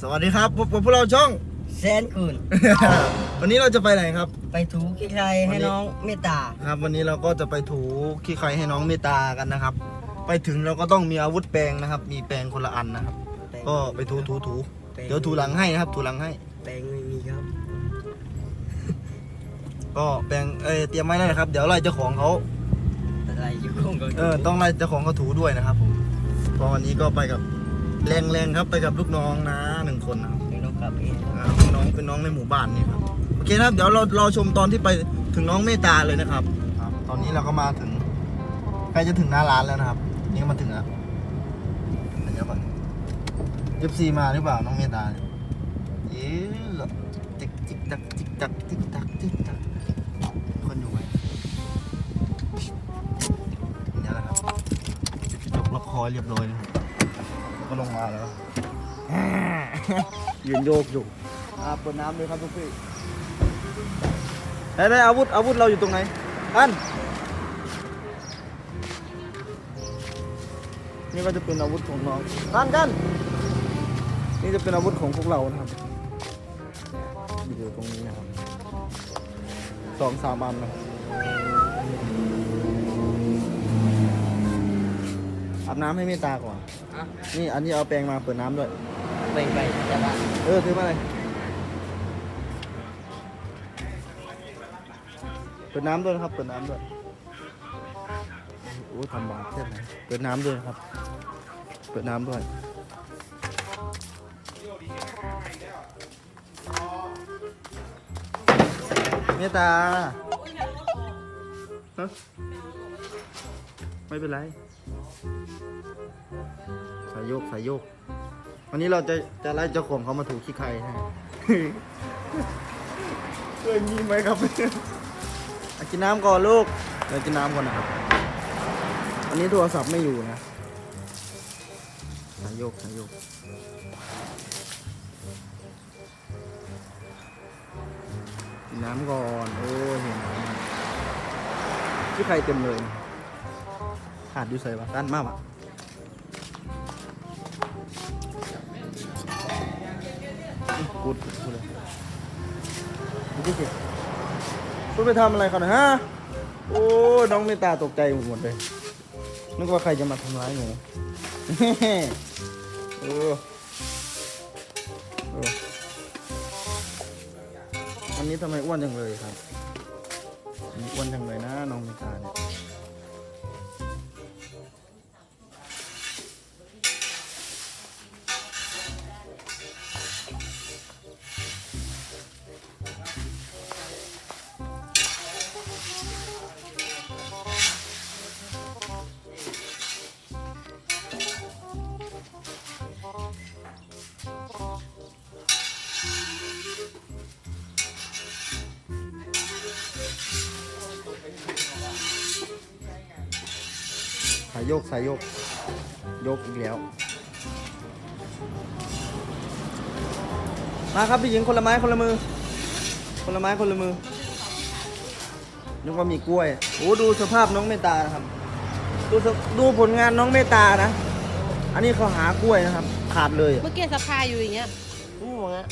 สวัสดีครับพบกับพวกเราช่อง แสนคุณวันนี้เราจะไปไหนครับ ไปถูขี้ใครให้น้องเมตตา ครับ วันนี้เราก็จะไปถูขี้ใครให้น้องเมตตากันนะครับ ไปถึงเราก็ต้องมีอาวุธแปลงนะครับ มีแปลงคนละอันนะครับ ก็ไปถูถูถูเดี๋ยวถูหลังให้นะครับ ถูหลังให้ แปลงไม่มีครับ ก็แปลงเออเตรียมไว้ได้นะครับ เดี๋ยวไล่เจ้าของเขาอะไรอยู่คงก็เออต้องไล่เจ้าของเขาถูด้วยนะครับผมเพราะวันนี้ก็ไปกับ แรงแรงๆครับไปกับลูกน้องนะหนึ่งคนนะครับไม่ต้องกลับเองอ่าเป็นน้องเป็นน้องในหมู่บ้านนี่ครับโอเคนะครับเดี๋ยวเรารอชมตอนที่ไปถึงน้องเมตตาเลยนะครับครับ ตอนนี้เราก็มาถึงใกล้จะถึงหน้าร้านแล้วนะครับ นี่ก็มาถึงแล้วเดี๋ยวก่อนเอฟซีมาหรือเปล่าน้องเมตตาเนี่ยเอ๊ะจิกจิกตักจิกตักจิกตักจิกตักคนอยู่ไหมเนี่ยแหละครับจบล็อกคอเรียบร้อยนะครับ ก็ลงมาแล้ว ยืนโยกอยู่อาเปิดน้ำเลยครับทุกพี่ได้ได้อาวุธอาวุธเราอยู่ตรงไหนอันนี่ก็จะเป็นอาวุธของน้องกันกันนี่จะเป็นอาวุธของพวกเรานะครับอยู่ตรงนี้นะครับสองสามอันนะครับอาบน้ำให้เมตตาก่อน นี่อันนี้เอาแปรงมาเปิดน้ำด้วย ไปไปจะบ้านเออซื้อมาเลยเปิดน้ำด้วยนะครับ เปิดน้ำด้วยโอ้ยทำบาปแค่ไหนเปิดน้ำด้วยนะครับ เปิดน้ำด้วยเมตตาฮะไม่เป็นไรสาย โยกสายโยก วันนี้เราจะจะไล่เจ้าของเขามาถูกขี้ใครให้เคยมีไหมครับอะกินน้ำก่อนลูกเดี๋ยวกินน้ำก่อนนะครับ อันนี้โทรศัพท์ไม่อยู่นะสายโยกสายโยกกินน้ำก่อน โอ้เห็นไหมขี้ใครเต็มเลย ขาดอยู่ใส่ปะด้านมากปะ กูดกูเลยดูดิสิคุณไปทำอะไรเขานะฮะ โอ้ น้องเมตตาตกใจหมดเลย นึกว่าใครจะมาทำร้ายหนูโอ้อันนี้ทำไมอ้วนจังเลยครับอ้วนจังเลยนะน้องเมตตาเนี่ย โยกสายโยก โยกอีกแล้ว มาครับพี่หญิงคนละไม้คนละมือ คนละไม้คนละมือ นึกว่ามีกล้วย โอ้ดูสภาพน้องเมตตานะครับ ดูสดูผลงานน้องเมตตานะ อันนี้เขาหากล้วยนะครับ ขาดเลยอะเมื่อกี้สะพายอยู่อย่างเงี้ยง่วงอะ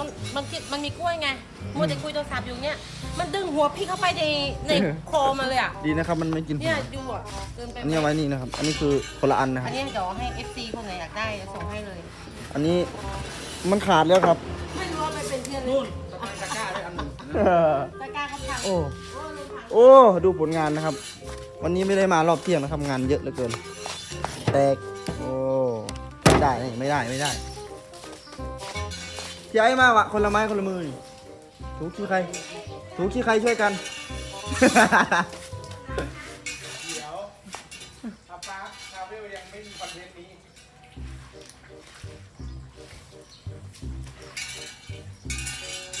มันมันกินมันมีกล้วยไงมัวแต่คุยโทรศัพท์อยู่เงี้ยมันดึงหัวพี่เข้าไปในในคอมาเลยอะดีนะครับ มันไม่กินหัเนี่ยวดูอะเกินไปอันนี้เอาไว้นี่นะครับ อันนี้คือคนละอันนะคอัรับนนี้เดี๋ยวให้ FC คนไหนอยากได้เดี๋ยวส่งให้เลย อันนี้มันขาดแล้วครับ ไม่รู้ว่าไปเป็นเพื่อนนู่นตะกร้าได้อันนึงตะกร้าเขาพังโอ้โอ้ลืมพังโอ้ดูผลงานนะครับ วันนี้ไม่ได้มารอบเที่ยงนะครับงานเยอะเหลือเกิน แตก โอ้ไม่ได้นี่ไม่ได้ไม่ได้ พี่ไอมากวะคนละไม้คนละมือนี่ถูขี้ใคร ถูขี้ใครช่วยกัน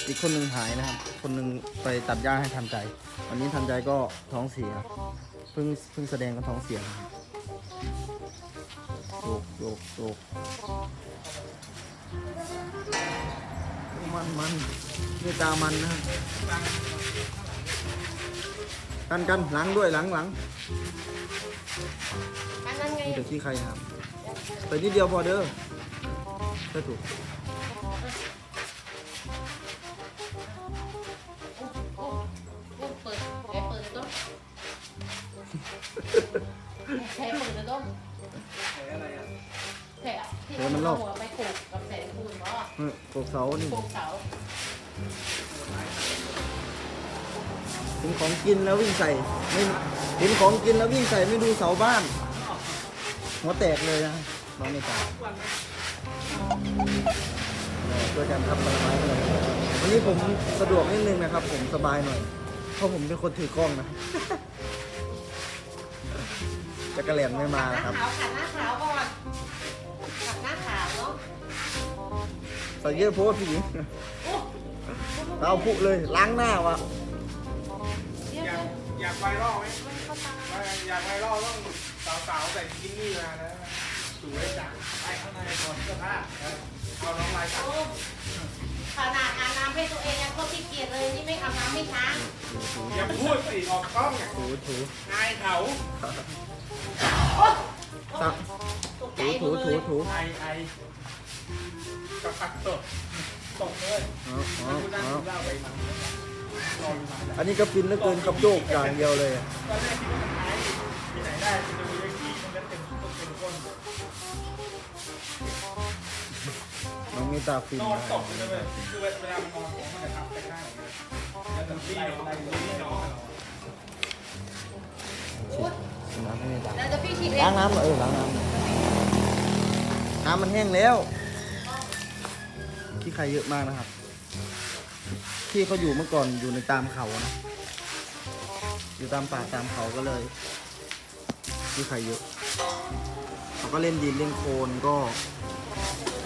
อีกคนหนึ่งหายนะครับ คนหนึ่งไปตัดหญ้าให้ทันใจ วันนี้ทันใจก็ท้องเสีย เพิ่งเพิ่งแสดงก็ท้องเสียนะครับโยกโยกโยก มันมันเมตตามันนะครับกันกันหลังด้วยหลังหลังอันนั้นไงนี่เดี๋ยวขี้ใครครับไปนิดเดียวพอเด้อก็ถูกโอ้โอ้โอ้เปิดแผลเปิดเลยต้นแผลเปิดเลยต้นแผลอะไรอะแผลที่เอาหัวไปโขกกับ โขกเสานี่โขกเสาเห็นของกินแล้ววิ่งใส่ไม่เห็นของกินแล้ววิ่งใส่ไม่ดูเสาบ้าน หัวแตกเลยนะน้องไม่ตายช่วยกันทำผลไม้เลยวันนี้ผมสะดวกนิดนึงนะครับ ผมสบายหน่อย เพราะผมเป็นคนถือกล้องนะจะกระแหลมไม่มาหน้าครับขาวขัดหน้าขาวก่อน ใส่เยอะโพสพี่หญิงโอ้เอาพุเลยล้างหน้าวะเดี๋ยวอยากอยากไวรัลไหมอยากไวรัลต้องสาวๆใส่บิกินี่มานะสวยจังไอ้ข้างในถอดเสื้อผ้าเอาน้องลายสักโอ้ขนาดอาบน้ำให้ตัวเองยังก็ขี้เกียจเลยนี่ไม่อาบน้ำไม่ช้างอย่าพูดสิออกกล้องเนี่ยถูถูอายเขาสักตกใจถูหมถูดเลถูยถูไอไอ กับปักตกตกเลยอ๋ออ๋อดูนั่งอ๋อดูเหล้าไปมันรออยู่มันอันนี้ก็ฟินเหลือเกินกับโยกอย่างเดียวเลยอะตอนแรกคิดว่ามันหายที่ไหนได้จะดูเลขที่มันก็เต็มต้นเต็มก้นน้องมีตาฟินนอนนะตกเลยเว้ยคือเวลามันนอนผมมันจะทับไปข้างเลยจะตัดที่น้องที่น้องน้ำไม่มีตาแล้วจะพี่ฉีดเอล้างงน้ำเหรอเออล้างน้ำน้ำมันแห้งแล้ว ขี้ใครเยอะมากนะครับ ที่เขาอยู่เมื่อก่อนอยู่ในตามเขานะ อยู่ตามป่าตามเขาก็เลยขี้ใครเยอะ เขาก็เล่นดินเล่นโคลนก็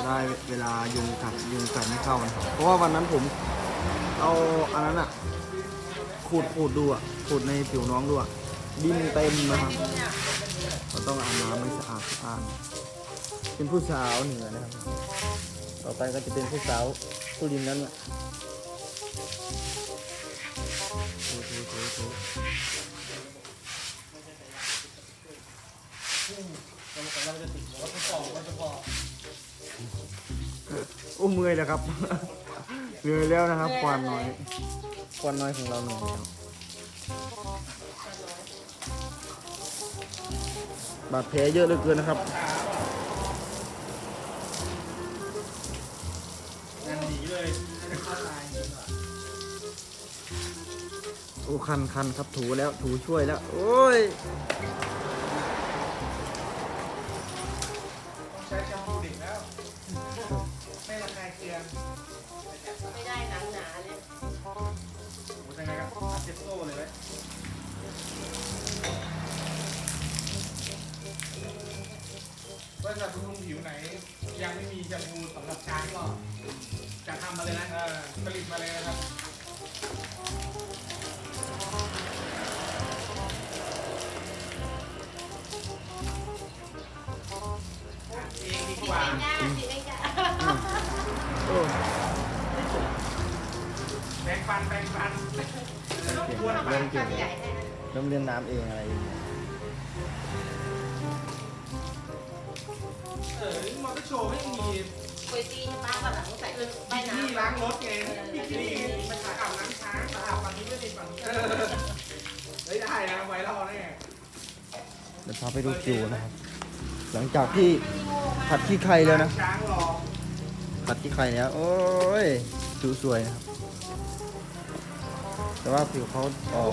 ได้เวลายุงกัดยุงกัดไม่เข้านะครับเพราะว่าวันนั้นผมเอาอันนั้นอะขูดขูดดูอะขูดในผิวน้องดูอะดินเต็มนะครับเราต้องอาบน้ำให้สะอาดสะอาดเป็นผู้สาวเหนือนะครับ ต่อไปก็จะเป็นผู้สาวผู้ริมนั้นเนี่ยถูถูถูถูโอ้เมื่อยแล้วครับเหนื่อยแล้วนะครับควันน้อยควันน้อยของเราเหนื่อยแล้วบาดแผลเยอะเหลือเกินนะครับ เลยไม่ได้เข้าลายโอ้คันคันครับถูแล้วถูช่วยแล้ว โอ้ยต้องใช้แชมพูเด็กแล้ว ไม่ระคายเคืองไม่ได้หนังหนาเลยโอ้โหยังไงครับอาเจสโซ่เลยไหมบริษัทบำรุงผิวไหน ยังไม่มีแชมพูสำหรับช้างก็จะทำมาเลยนะเออผลิตมาเลยนะครับเองดีกว่าฉีดเองจ้าโอ้แบ่งปันแบ่งปันเก่งเริ่มเก่งใหญ่ให้นะเริ่มเรียนน้ำเองอะไรเองเออมอเตอร์โชว์ไม่มีไปตีป้าวันหลังใส่เออใบบิกิน้ำนี่ล้างรถไงบิกินี่มันขายอาบน้ำช้างมาอาบฝั่งนี้ไม่ติดฝั่งนี้เออเฮ้ยได้นะไวรัลแน่เดี๋ยวพาไปดูคิวนะครับ หลังจากที่ผัดขี้ไข่แล้วนะ ช้างรอผัดขี้ไข่แล้ว โอ้ยผิวสวยนะครับ แต่ว่าผิวเขาออก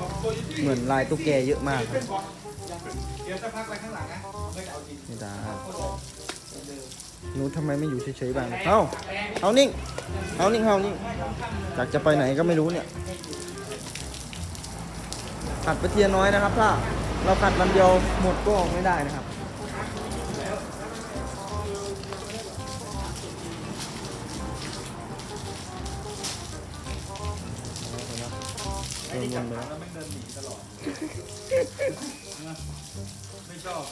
เหมือนลายตุ๊กแกเยอะมากคเป็รับนบอสเดี๋ยวจะพักไปข้างหลังนะไม่เอาจริง นี่ตาโคตรบอกเดิม หนูทำไมไม่อยู่เฉยๆบ้าง เอาเอานิ่ง เอานิ่งเอานิ่งอยากจะไปไหนก็ไม่รู้เนี่ย ขัดไปเทียน้อยนะครับ ถ้า เราขัดวันเดียวหมดก็ไม่ได้นะครับ ไอ้ที่จับขาแล้วไม่เดินหนีตลอด ไม่ชอบ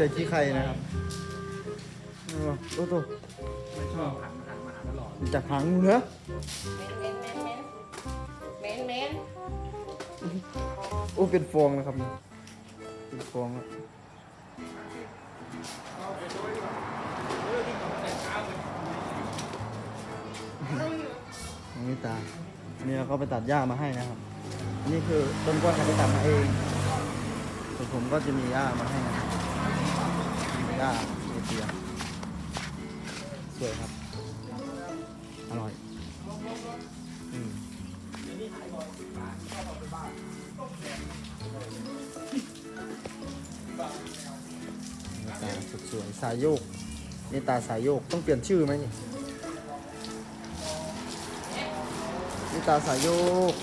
แต่ขี้ไข่นะครับโอ้โหโตไม่ชอบหันหันมาหาตลอดจากหางเนื้อเม้นเม้นเม้นเม้นเม้นโอ้เป็นฟองนะครับนี่เป็นฟองแล้วน้องนิตาอันนี้เราก็ไปตัดหญ้ามาให้นะครับอันนี้คือต้นกล้วยเขาไปตัดมาเองส่วนผมก็จะมีหญ้ามาให้นะครับมี หญ้าเอเชียสวยครับ อร่อยอืมนี่ตาสุดสวยสายโยกนี่ตาสายโยกต้องเปลี่ยนชื่อไหมนี่นี่ตาสายโยก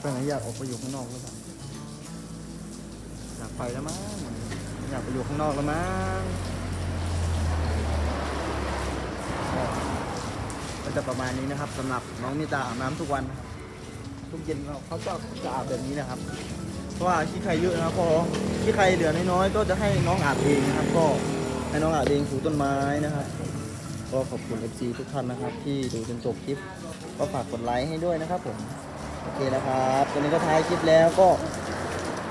ไปไหนอยากออกไปอยู่ข้างนอกแล้วกันอยากไปแล้วมั้งอยากไปอยู่ข้างนอกแล้วมั้งก็จะประมาณนี้นะครับสำหรับน้องนิตาอาบน้ำทุกวันนะครับทุกเย็นเขาก็จะอาบแบบนี้นะครับเพราะว่าขี้ใครเยอะนะครับพอขี้ใครเหลือน้อยๆก็จะให้น้องอาบเองนะครับ ก็ให้น้องอาบเองถูต้นไม้นะครับ ก็ขอบคุณ FC ทุกท่านนะครับ ที่ดูจนจบคลิป ก็ฝากกดไลค์ให้ด้วยนะครับผม โอเคนะครับตอนนี้ก็ท้ายคลิปแล้วก็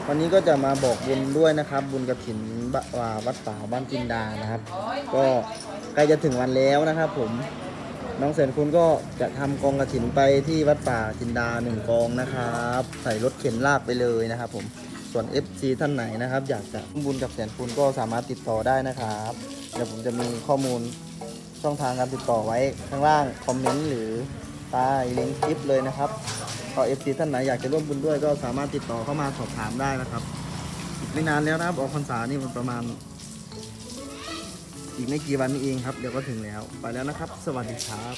วันนี้ก็จะมาบอกบุญด้วยนะครับ บุญกระถินบะว่าวัดป่าบ้านจินดานะครับ ก็ใกล้จะถึงวันแล้วนะครับ ผมน้องเสนคุณก็จะทำกองกระถินไปที่วัดป่าจินดาหนึ่งกองนะครับ ใส่รถเข็นลากไปเลยนะครับ ผมส่วน FC ท่านไหนนะครับ อยากจะบุญกับแสนคุณก็สามารถติดต่อได้นะครับเดี๋ยวผมจะมีข้อมูลช่องทางการติดต่อไว้ข้างล่างคอมเมนต์หรือใต้ลิงก์คลิปเลยนะครับ ก็เอฟซีท่านไหนอยากจะร่วมบุญด้วยก็สามารถติดต่อเข้ามาสอบถามได้นะครับ อีกไม่นานแล้วนะครับออกพรรษานี่มันประมาณ อีกไม่กี่วันนี้เองครับ เดี๋ยวก็ถึงแล้ว ไปแล้วนะครับ สวัสดีครับ